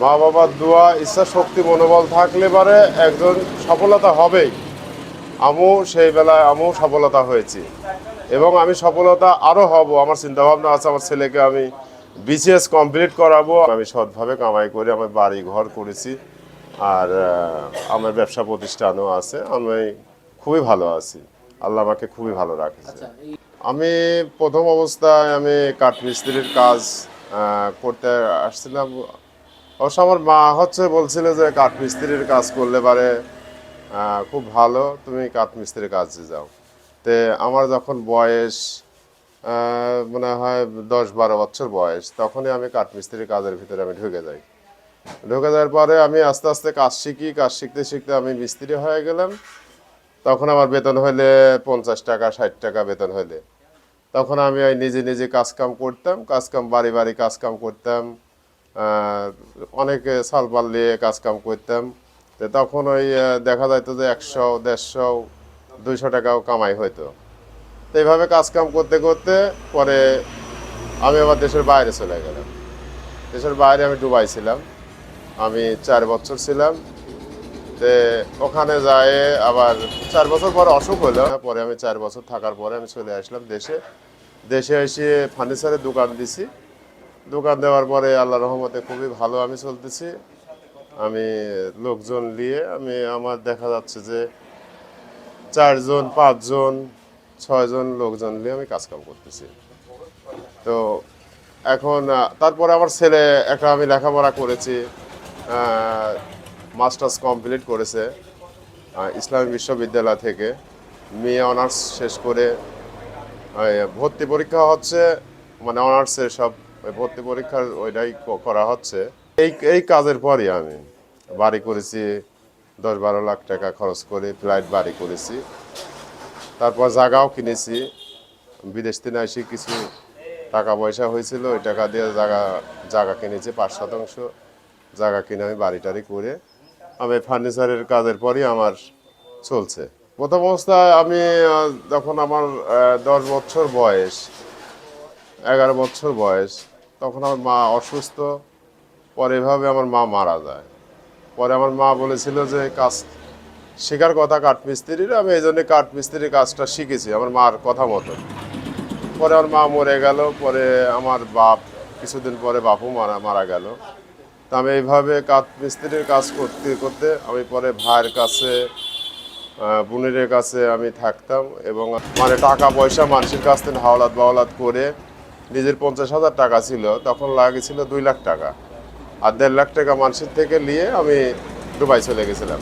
মা বাবার দোয়া ইচ্ছা শক্তি মনোবল থাকলে পারে একজন সফলতা হবেই। আমু সেই বেলায় আমু সফলতা হয়েছি। এবং আমি সফলতা আরও হব আমার চিন্তা ভাবনা আছে আমার ছেলেকে আমি বিসিএস কমপ্লিট করাবো। আমি সৎভাবে কামাই করে আমার বাড়ি ঘর করেছি। আর আমার ব্যবসা প্রতিষ্ঠানও আছে আমি খুবই ভালো আছি। আল্লাহ আমাকে খুবই ভালো রাখেছে। আচ্ছা আমি প্রথম অবস্থায় আমি কাঠমিস্ত্রির কাজ করতে আসছিলাম অবশ্য আমার মা হচ্ছে বলছিল যে কাঠমিস্ত্রির কাজ করলে পারে খুব ভালো, তুমি কাঠমিস্ত্রির কাজে যাও। তে আমার যখন বয়স মনে হয় দশ বারো বছর বয়স, তখনই আমি কাঠমিস্ত্রির কাজের ভিতরে আমি ঢুকে যাই। ঢুকে যাওয়ার পরে আমি আস্তে আস্তে কাজ শিখি, কাজ শিখতে শিখতে আমি মিস্ত্রি হয়ে গেলাম। তখন আমার বেতন হইলে পঞ্চাশ টাকা, ষাট টাকা বেতন হইলে। তখন আমি ওই নিজে নিজে কাজকাম করতাম, কাজকাম বাড়ি বাড়ি কাজকাম করতাম। অনেকে সাল পাল্লিয়ে কাজ কাম করতাম। তো তখন ওই দেখা যাইতো যে একশো, দেড়শো, দুইশো টাকাও কামাই হইতো। তো এইভাবে কাজ কাম করতে করতে পরে আমি আবার দেশের বাইরে চলে গেলাম। দেশের বাইরে আমি দুবাই ছিলাম। আমি চার বছর ছিলাম। তে ওখানে যায় আবার চার বছর পরে অসুখ হলো। পরে আমি চার বছর থাকার পরে আমি চলে আসলাম দেশে। দেশে এসে ফার্নিচারের দোকান দিছি। দোকান দেওয়ার পরে আল্লাহ রহমতে খুবই ভালো আমি চলতেছি। আমি লোকজন নিয়ে আমি আমার দেখা যাচ্ছে যে চারজন, পাঁচজন, ছয়জন লোকজন নিয়ে আমি কাজকাম করতেছি। তো এখন তারপরে আমার ছেলে, একটা আমি লেখাপড়া করেছি মাস্টার্স কমপ্লিট করেছে ইসলামী বিশ্ববিদ্যালয় থেকে। মেয়ে অনার্স শেষ করে ভর্তি পরীক্ষা হচ্ছে মানে অনার্সের সব ওই ভর্তি পরীক্ষার ওইটাই করা হচ্ছে। এই এই কাজের পরই আমি বাড়ি করেছি, দশ বারো লাখ টাকা খরচ করে ফ্লাইট বাড়ি করেছি। তারপর জায়গাও কিনেছি। বিদেশ থেকে এসে কিছু টাকা পয়সা হয়েছিল, ওই টাকা দিয়ে জায়গা জায়গা কিনেছি, পাঁচ শতাংশ জায়গা কিনে আমি বাড়ি টাড়ি করে আমি ফার্নিচারের কাজের পরই আমার চলছে। প্রথম অবস্থায় আমি যখন আমার দশ বছর বয়স এগারো বছর বয়স, তখন আমার মা অসুস্থ। পরে এভাবে আমার মা মারা যায়। পরে আমার মা বলেছিল যে কাজ শেখার কথা কাঠমিস্ত্রির, আমি এই জন্য কাঠমিস্ত্রির কাজটা শিখেছি, আমার মার কথা মতো। পরে আমার মা মরে গেল। পরে আমার বাপ, কিছুদিন পরে বাপও মারা মারা গেল। তা আমি এইভাবে কাঠমিস্ত্রির কাজ করতে করতে আমি পরে ভাইয়ের কাছে বোনের কাছে আমি থাকতাম এবং মানে টাকা পয়সা মানুষের কাছ থেকে হাওলাত বাওলাত করে নিজের পঞ্চাশ হাজার টাকা ছিল, তখন লাগেছিল দুই লাখ টাকা। আর দেড় লাখ টাকা মানুষের থেকে নিয়ে আমি দুবাই চলে গেছিলাম।